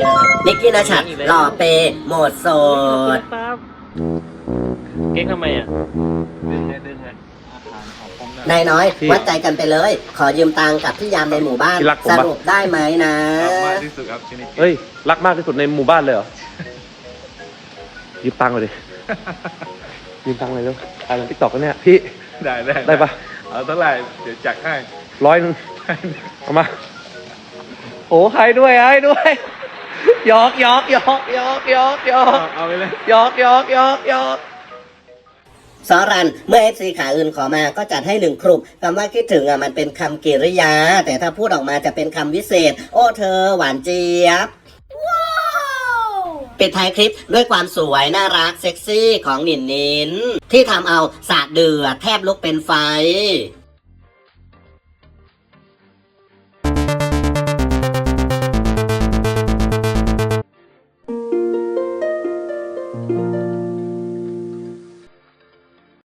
นี่นะครับนิกกี้นาชัดหล่อเปย์โหมดโสดเก๊กทำไมอะดึงไงดึงไงนนายน้อย พี่วัดใจกันไปเลย ขอยืมตังค์กับพี่ยามในหมู่บ้านพี่รักผมสปะ รุปได้ไหมนะรักมากที่สุดครับชนิดเฮ้ย รักมากที่สุดในหมู่บ้านเลยเหรอ ยืมตังค์เลยดิ ยืมตังค์เลยเร็วถ่ายลงติ๊กตอกกันเนี่ย พี่ ได้ได้ได้ปะ เอาเท่าไหร่เดี๋ยวจัดให้ ร้อยหนึงเอามา โอ้ให้ด้วยให้ด้วย ยอกหยอกหยอกหยอกหยอกหยอเอากเอาไปเลยหยอกหยอกหยอกหยอกสอรันเมื่อเอฟซีขาอื่นขอมาก็จัดให้หนึ่งครุบคำว่าคิดถึงอะมันเป็นคำกริยา แต่ถ้าพูดออกมาจะเป็นคำวิเศษ โอ้เธอหวานเจี๊ยบปิดท้ายคลิปด้วยความสวย น่ารัก เซ็กซี่ของหนินนิน ที่ทำเอาสาดเดือดแทบลุกเป็นไฟ